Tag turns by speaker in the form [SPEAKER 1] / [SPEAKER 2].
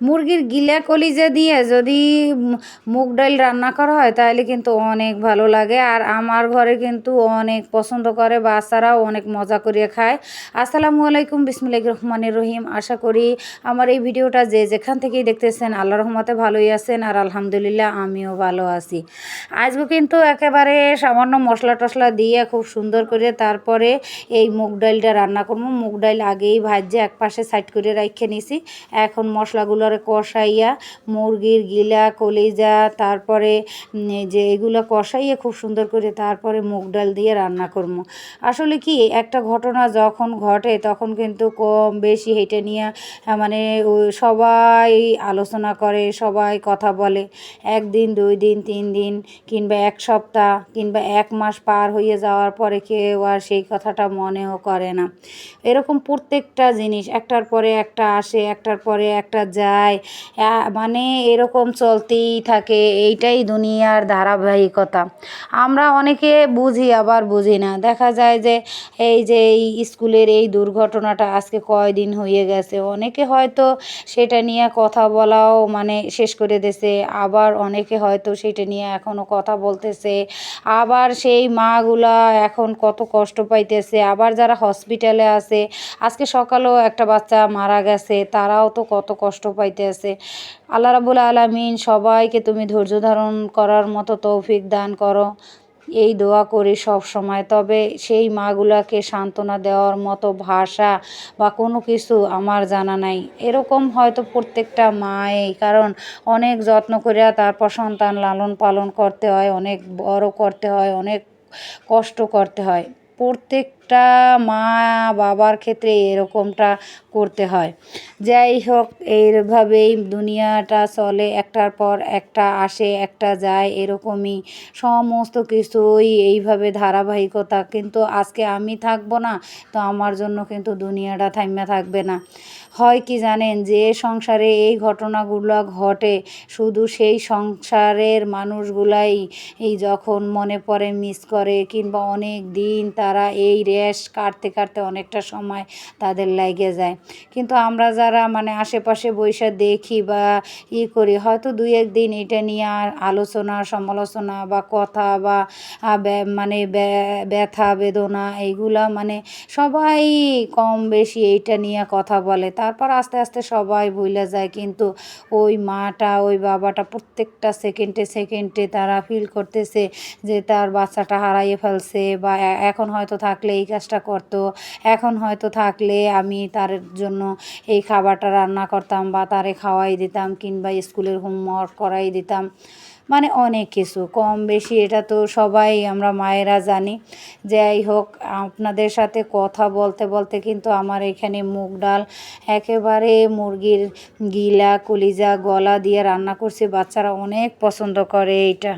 [SPEAKER 1] মুরগির গিলা কলিজা দিয়ে যদি মুগ ডাল রান্না করা হয়, তাহলে কিন্তু অনেক ভালো লাগে। আর আমার ঘরে কিন্তু অনেক পছন্দ করে বাচ্চারাও অনেক মজা করিয়ে খায়। আসসালামু আলাইকুম বিসমিল্লাহ রহমানির রহিম। আশা করি আমার এই ভিডিওটা যে যেখান থেকেই দেখতেছেন আল্লাহ রহমতে ভালোই আছেন আর আলহামদুলিল্লাহ আমিও ভালো আছি। আজকে কিন্তু একেবারে সামান্য মশলা টশলা দিয়ে খুব সুন্দর করে তারপরে এই মুগ ডালটা রান্না করব। মুগ ডাল আগেই ভাজ্যে এক পাশে সাইড করে রেখে নিছি। এখন মশলাগুলোর কষাইয়া, মুরগির গিলা, কলিজা, তারপরে যে এগুলো কষাইয়ে খুব সুন্দর করে তারপরে মুগ ডাল দিয়ে রান্না করব। আসলে কি, একটা ঘটনা যখন ঘটে তখন কিন্তু কম বেশি হেঁটে নিয়ে মানে সবাই আলোচনা করে, সবাই কথা বলে। একদিন, দুই দিন, তিন দিন, কিংবা এক সপ্তাহ, কিংবা এক মাস পার হয়ে যাওয়ার পরে কেউ আর সেই কথাটা মনেও করে না। এরকম প্রত্যেকটা জিনিস, একটার পরে একটা আসে, একটার পরে একটা যায়। আহ, মানে এরকম চলতেই থাকে এইটাই দুনিয়ার ধারাবাহিকতা। আমরা অনেকে বুঝি আবার বুঝি না। দেখা যায় যে এই যে এই স্কুলের এই দুর্ঘটনাটা আজকে কয়দিন হয়ে গেছে। অনেকে হয়তো সেটা নিয়ে কথা বলাও মানে শেষ করে দিয়েছে। আবার অনেকে হয়তো সেটা নিয়ে এখনও কথা বলতেছে। আবার সেই মাগুলা এখন কত কষ্ট পাইতেছে। আবার যারা হসপিটালে আছে আজকে সকালেও একটা বাচ্চা মারা গেছে তারাও তো কত কষ্ট পাইতেছে আল্লাহ রাবুল আলমিন সবাইকে তুমি ধৈর্য ধারণ করার মতো তৌফিক দান করো। এই দোয়া করি সব সময়। তবে সেই মাগুলাকে সান্ত্বনা দেওয়ার মতো ভাষা বা কোনো কিছু আমার জানা নাই। এরকম হয়তো প্রত্যেকটা মায়েই, কারণ অনেক যত্ন করিয়া তারপর সন্তান লালন পালন করতে হয়, অনেক বড় করতে হয়, অনেক কষ্ট করতে হয়। প্রত্যেকটা মা বাবার ক্ষেত্রে এরকমটা করতে হয়। যাই হোক, এইভাবেই দুনিয়াটা চলে, একটার পর একটা আসে, একটা যায়, এরকমই সমস্ত কিছুই এইভাবে ধারাবাহিকতা। কিন্তু আজকে আমি থাকব না, তো আমার জন্য কিন্তু দুনিয়াটা থাইমা থাকবে না। হয় কি জানেন, যে সংসারে এই ঘটনাগুলো ঘটে, শুধু সেই সংসারের মানুষগুলাই এই যখন মনে পড়ে মিস করে, কিংবা অনেক দিন তারা এই রেশ কাটতে কাটতে অনেকটা সময় তাদের লেগে যায়। কিন্তু আমরা যারা মানে আশেপাশে বৈশা দেখি বা ই করি, হয়তো দুই একদিন এটা নিয়ে আলোচনা, সমালোচনা বা কথা বা মানে ব্যা- ব্যথা, বেদনা এইগুলা মানে সবাই কম বেশি এইটা নিয়ে কথা বলে। তারপর আস্তে আস্তে সবাই ভুলে যায়, কিন্তু ওই মাটা, ওই বাবাটা প্রত্যেকটা সেকেন্ডে সেকেন্ডে তারা ফিল করতেছে যে তার বাচ্চাটা হারাইয়ে ফেলছে বা এখন হয়তো থাকলে এই কাজটা করতো। এখন হয়তো থাকলে আমি তার জন্য এই খাবারটা রান্না করতাম বা তারে খাওয়াই দিতাম কিংবা স্কুলের হোমওয়ার্ক করাই দিতাম। মানে অনেক কিছু, কম বেশি এটা তো সবাই আমরা মায়েরা জানি। যাই হোক, আপনাদের সাথে কথা বলতে বলতে কিন্তু আমার এখানে মুগ ডাল একেবারে মুরগির গিলা, কলিজা, গলা দিয়ে রান্না করছি। বাচ্চারা অনেক পছন্দ করে এইটা